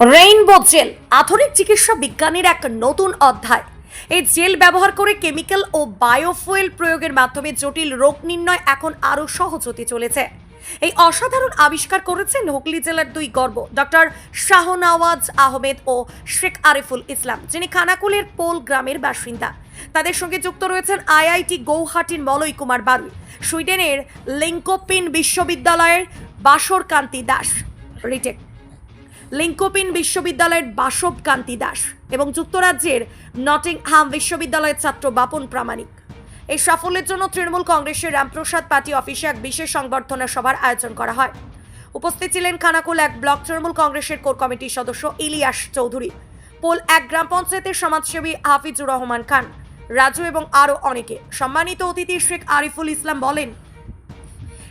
Rainbow jail, আধুনিক চিকিৎসা বিজ্ঞানের এক নতুন অধ্যায়। এই জেল ব্যবহার করে কেমিক্যাল ও বায়োফুয়েল প্রয়োগের মাধ্যমে জটিল রোগ নির্ণয় এখন আরও সহজ হতে চলেছে। এই অসাধারণ আবিষ্কার করেছেন হুগলি জেলার দুই গর্ব, ডক্টর শাহনওয়াজ আহমেদ ও শেখ আরিফুল ইসলাম, যিনি খানাকুলের পোল গ্রামের বাসিন্দা। তাদের সঙ্গে যুক্ত রয়েছেন আইআইটি গৌহাটির মলয় কুমার বারুই সুইডেনের লিঙ্কোপিন বিশ্ববিদ্যালয়ের বাসর কান্তি দাস। রিটেক। লিঙ্কোপিন বিশ্ববিদ্যালয়ের বাসব কান্তি দাস এবং যুক্তরাজ্যের নটিংহাম বিশ্ববিদ্যালয়ের ছাত্র বাপন প্রামাণিক। এই সাফল্যের জন্য তৃণমূল কংগ্রেসের রামপ্রসাদ পার্টি অফিসে এক বিশেষ সংবর্ধনা সভার আয়োজন করা হয়। উপস্থিত ছিলেন খানাকুল এক ব্লক তৃণমূল কংগ্রেসের কোর কমিটির সদস্য ইলিয়াস চৌধুরী, পোল এক গ্রাম পঞ্চায়েতের সমাজসেবী হাফিজুর রহমান খান, রাজু এবং আরও অনেকে। সম্মানিত অতিথি শেখ আরিফুল ইসলাম বলেন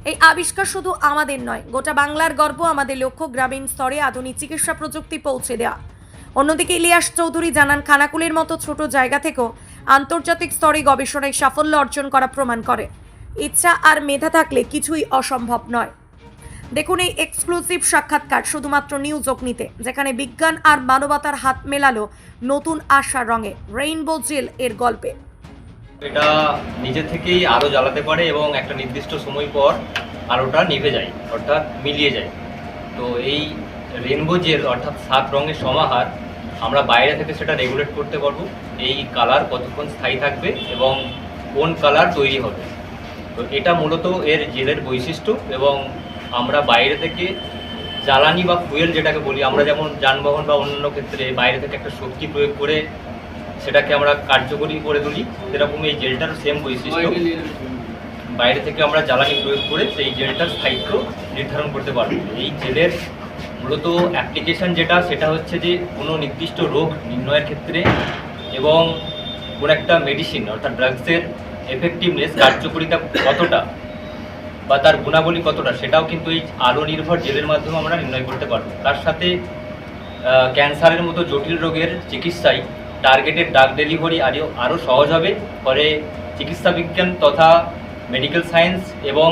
এই আবিষ্কার শুধু আমাদের নয়, গোটা বাংলার গর্ব আমাদের লক্ষ্য গ্রামীণ স্তরে আধুনিক চিকিৎসা প্রযুক্তি পৌঁছে দেওয়া অন্যদিকে ইলিয়াস চৌধুরী জানান, খানাকুলের মতো ছোট জায়গা থেকেও আন্তর্জাতিক স্তরে গবেষণায় সাফল্য অর্জন করা প্রমাণ করে। ইচ্ছা আর মেধা থাকলে কিছুই অসম্ভব নয়। দেখুন এই এক্সক্লুসিভ সাক্ষাৎকার শুধুমাত্র নিউজ অগ্নিতে যেখানে বিজ্ঞান আর মানবতার হাত মেলালো নতুন আশার রঙে, রেইনবো জেল এর গল্পে। এটা নিজে থেকেই আরও জ্বালাতে পারে এবং একটা নির্দিষ্ট সময় পর আলোটা নিভে যায়, অর্থাৎ মিলিয়ে যায়। তো এই রেনবো জেল অর্থাৎ সাত রঙের সমাহার, আমরা বাইরে থেকে সেটা রেগুলেট করতে পারব। এই কালার কতক্ষণ স্থায়ী থাকবে এবং কোন কালার তৈরি হবে। তো এটা মূলত এর জেলের বৈশিষ্ট্য এবং আমরা বাইরে থেকে জ্বালানি বা ফুয়েল যেটাকে বলি, আমরা যেমন যানবাহন বা অন্যান্য ক্ষেত্রে বাইরে থেকে একটা শক্তি প্রয়োগ করে সেটাকে আমরা কার্যকরী করে তুলি। সেরকম এই জেলটার সেম বৈশিষ্ট্য। বাইরে থেকে আমরা জ্বালানি প্রয়োগ করে সেই জেলটার স্থায়িত্ব নির্ধারণ করতে পারব। এই জেলের মূলত অ্যাপ্লিকেশন যেটা সেটা হচ্ছে যে কোনো নির্দিষ্ট রোগ নির্ণয়ের ক্ষেত্রে এবং কোনো একটা মেডিসিন অর্থাৎ ড্রাগসের এফেক্টিভনেস কার্যকরিতা কতটা বা তার গুণাবলী কতটা সেটাও কিন্তু এই আলো নির্ভর জেলের মাধ্যমে আমরা নির্ণয় করতে পারব। তার সাথে ক্যান্সারের মতো জটিল রোগের চিকিৎসায় টার্গেটেড ডাক ডেলিভারি আরও আরও সহজ হবে। ফলে চিকিৎসা বিজ্ঞান তথা মেডিকেল সায়েন্স এবং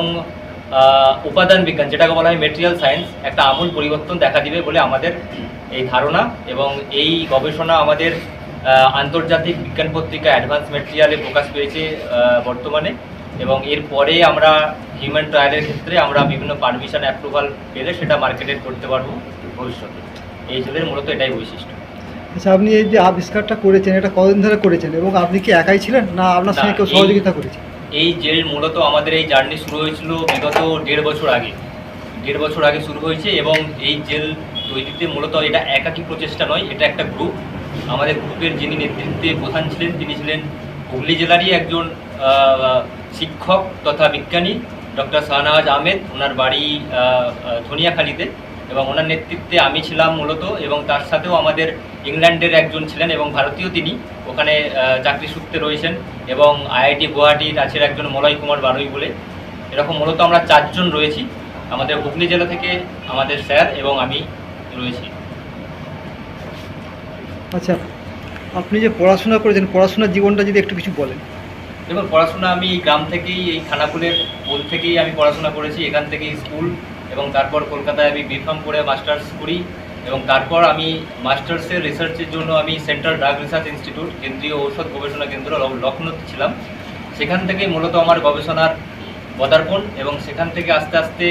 উপাদান বিজ্ঞান যেটাকে বলা হয় মেটেরিয়াল সায়েন্স একটা আমূল পরিবর্তন দেখা দিবে বলে আমাদের এই ধারণা এবং এই গবেষণা আমাদের আন্তর্জাতিক বিজ্ঞান পত্রিকা অ্যাডভান্স মেটেরিয়ালে প্রকাশ পেয়েছে বর্তমানে এবং এরপরে আমরা হিউম্যান ট্রায়ালের ক্ষেত্রে আমরা বিভিন্ন পারমিশন অ্যাপ্রুভাল পেলে সেটা মার্কেটেড করতে পারব ভবিষ্যতে। এই জেলের মূলত এটাই বৈশিষ্ট্য। আচ্ছা আপনি এই যে আবিষ্কারটা করেছেন এটা কতদিন ধরে করেছেন এবং আপনি কি একাই ছিলেন? না আপনার সঙ্গে কেউ সহযোগিতা করেছে? এই জেল মূলত আমাদের এই জার্নি শুরু হয়েছিল বিগত দেড় বছর আগে। দেড় বছর আগে শুরু হয়েছে এবং এই জেল তৈরিতে মূলত এটা একাকী প্রচেষ্টা নয় এটা একটা গ্রুপ আমাদের গ্রুপের যিনি নেতৃত্বে প্রধান ছিলেন তিনি ছিলেন হুগলি জেলারই একজন শিক্ষক তথা বিজ্ঞানী ডক্টর শাহনওয়াজ আহমেদ। ওনার বাড়ি ধনিয়াখালীতে। এবং ওনার নেতৃত্বে আমি ছিলাম মূলত এবং তার সাথেও আমাদের ইংল্যান্ডের একজন ছিলেন এবং ভারতীয় তিনি। ওখানে চাকরি সূত্রে রয়েছেন এবং আইআইটি গুয়াহাটির আছে একজন মলয় কুমার বারুই বলে। এরকম মূলত আমরা চারজন রয়েছি। আমাদের হুগলি জেলা থেকে আমাদের স্যার এবং আমি রয়েছি। আচ্ছা আপনি যে পড়াশোনা করেছেন পড়াশোনার জীবনটা যদি একটু কিছু বলেন। দেখুন পড়াশোনা আমি গ্রাম থেকেই এই খানাকুলের পোল থেকেই আমি পড়াশোনা করেছি। এখান থেকেই স্কুল এবং তারপর কলকাতায় আমি বিফার্ম করে মাস্টার্স করি এবং তারপর আমি মাস্টার্সের রিসার্চের জন্য আমি সেন্ট্রাল ড্রাগ রিসার্চ ইনস্টিটিউট কেন্দ্রীয় ঔষধ গবেষণা কেন্দ্র লখনৌতে ছিলাম। সেখান থেকে মূলত আমার গবেষণার পদার্পণ এবং সেখান থেকে আস্তে আস্তে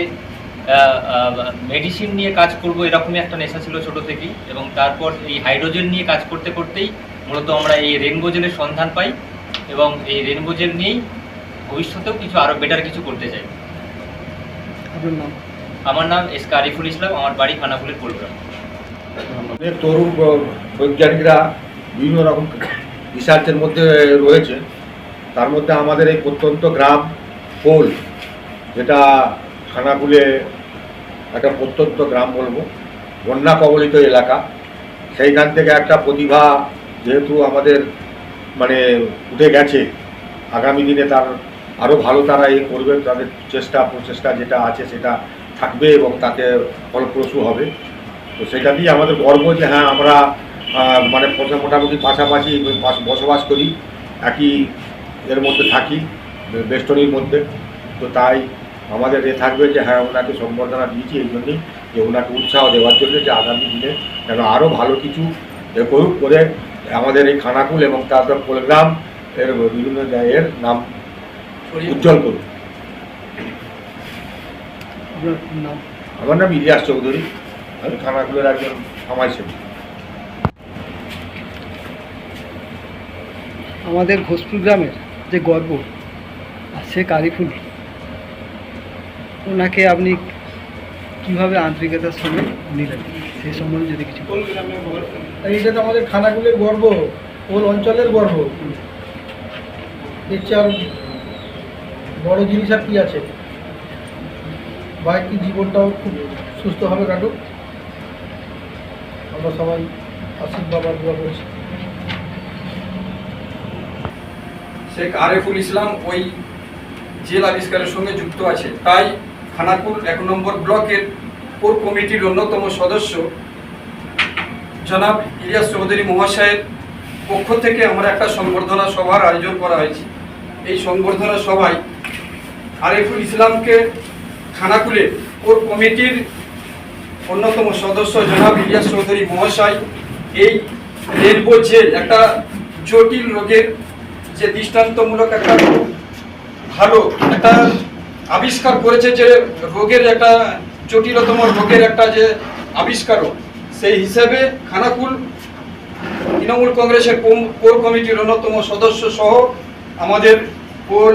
মেডিসিন নিয়ে কাজ করব এরকমই একটা নেশা ছিল ছোট থেকেই এবং তারপর এই হাইড্রোজেন নিয়ে কাজ করতে করতেই মূলত আমরা এই রেনবো জেলের সন্ধান পাই এবং এই রেনবো জেল নিয়েই ভবিষ্যতেও কিছু আরও বেটার কিছু করতে চাই। নাম? আমার নাম এস কে আরিফুল ইসলাম, আমার বাড়ি খানাকুলের পোলগ্রাম আমাদের তরুণ বৈজ্ঞানিকরা বিভিন্ন রকম রিসার্চের মধ্যে রয়েছে। তার মধ্যে আমাদের এই প্রত্যন্ত গ্রাম পোল যেটা খানাকুলে একটা প্রত্যন্ত গ্রাম বলব, বন্যা কবলিত এলাকা। সেইখান থেকে একটা প্রতিভা যেহেতু আমাদের মানে উঠে গেছে, আগামী দিনে তার আরও ভালো তারা এ করবে, তাদের চেষ্টা প্রচেষ্টা যেটা আছে সেটা থাকবে এবং তাতে ফলপ্রসূ হবে। তো সেটা দিয়ে আমাদের গর্ব যে হ্যাঁ আমরা মানে মোটামুটি পাশাপাশি বসবাস করি, একই এর মধ্যে থাকি বেষ্টনীর মধ্যে। তো তাই আমাদের এ থাকবে যে হ্যাঁ ওনাকে সম্বর্ধনা দিয়েছি এই জন্যই যে ওনাকে উৎসাহ দেওয়ার জন্য যে আগামী দিনে যেন আরও ভালো কিছু এ করুক করে আমাদের এই খানাকুল এবং তারপর কোলগ্রাম এর বিভিন্ন জায়গার নাম উজ্জ্বল করুক। আপনার নাম আমার নাম ইলিয়াস চৌধুরী। আমি খানাকুলের একজন সমাজসেবী। আমাদের ঘোষপুর গ্রামের যে গর্ব আর শেখ আরিফুল ওনাকে আপনি কীভাবে আন্তরিকতার সঙ্গে নিলেন? সেই সম্বন্ধে যদি কিছু বলেন। এইটা তো আমাদের খানাগুলের গর্ব ওর অঞ্চলের গর্ব। এর চেয়ে আর বড় জিনিস আর কি আছে? বাইকটি জীবনটাও খুব সুস্থভাবে কাটুক। আমরা সবাই আশীর্বাদ আর দোয়া করছি। শেখ আরেফুল ইসলাম ওই জেল আবিষ্কারের সঙ্গে যুক্ত আছে। তাই খানাকুল এক নম্বর ব্লকের কোর কমিটির অন্যতম সদস্য জনাব ইলিয়াস চৌধুরী মহাশয়ের পক্ষ থেকে আমরা একটা সংবর্ধনা সভার আয়োজন করা হয়েছে। এই সংবর্ধনা সভায় আরিফুল ইসলামকে খানাকুলে কোর কমিটির অন্যতম সদস্য জনাব ইলিয়াস চৌধুরী মহাশয় এই রেলবো জেল একটা জটিল রোগের যে দৃষ্টান্তমূলক একটা ভালো একটা আবিষ্কার করেছে যে রোগের একটা জটিলতম রোগের একটা যে আবিষ্কারক, সেই হিসেবে খানাকুল তৃণমূল কংগ্রেসের কোর কমিটির অন্যতম সদস্য সহ আমাদের কোল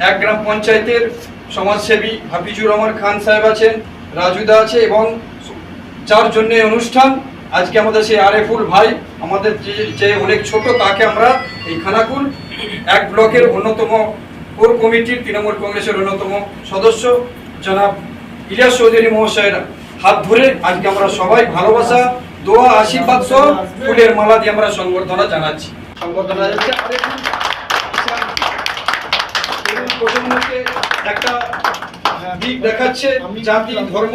এক গ্রাম পঞ্চায়েতের সমাজসেবী হাফিজুর রহমান খান সাহেব আছেন রাজুদা আছে এবং যার জন্য অনুষ্ঠান। আজকে আমাদের সেই আরেফুল ভাই, আমাদের যে অনেক ছোট, তাকে আমরা এই খানাকুল এক ব্লকের অন্যতম কোর কমিটির তৃণমূল কংগ্রেসের অন্যতম সদস্য, জনাব ইলিয়াস চৌধুরী মহাশয়ের হাত ধরে আজকে আমরা সবাই ভালোবাসা, দোয়া, আশীর্বাদ সহ ফুলের মালা দিয়ে আমরা সংবর্ধনা জানাচ্ছি। সংবর্ধনা জানাচ্ছি। প্রজন্মকে একটা দিক দেখাচ্ছে জাতি ধর্ম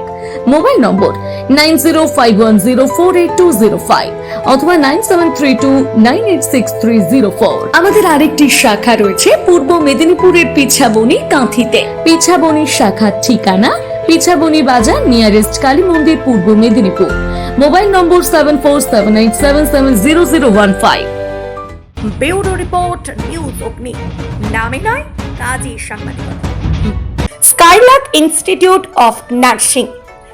Mobile number nine zero five one zero four eight two zero five অথবা nine seven three two nine eight six three zero four. আমাদের আরেকটি শাখা রয়েছে পূর্ব মেদিনীপুরের পিছাবনি কাঁথিতে। পিছাবনি শাখার ঠিকানা পিছাবনি বাজার নিয়ারেস্ট কালী মন্দির Purba Medinipur. Mobile number seven four seven eight seven seven zero zero one five. Bureau report news Agni. নামে নয় কাজী সাংবাদিকতা। Skylark institute of nursing.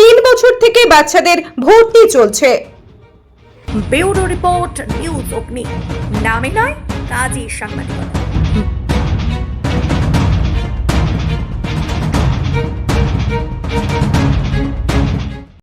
তিন বছর থেকে বাচ্চাদের ভর্তি চলছে। Bureau report news Agni. নামে নয় কাজী সাংবাদিকতা।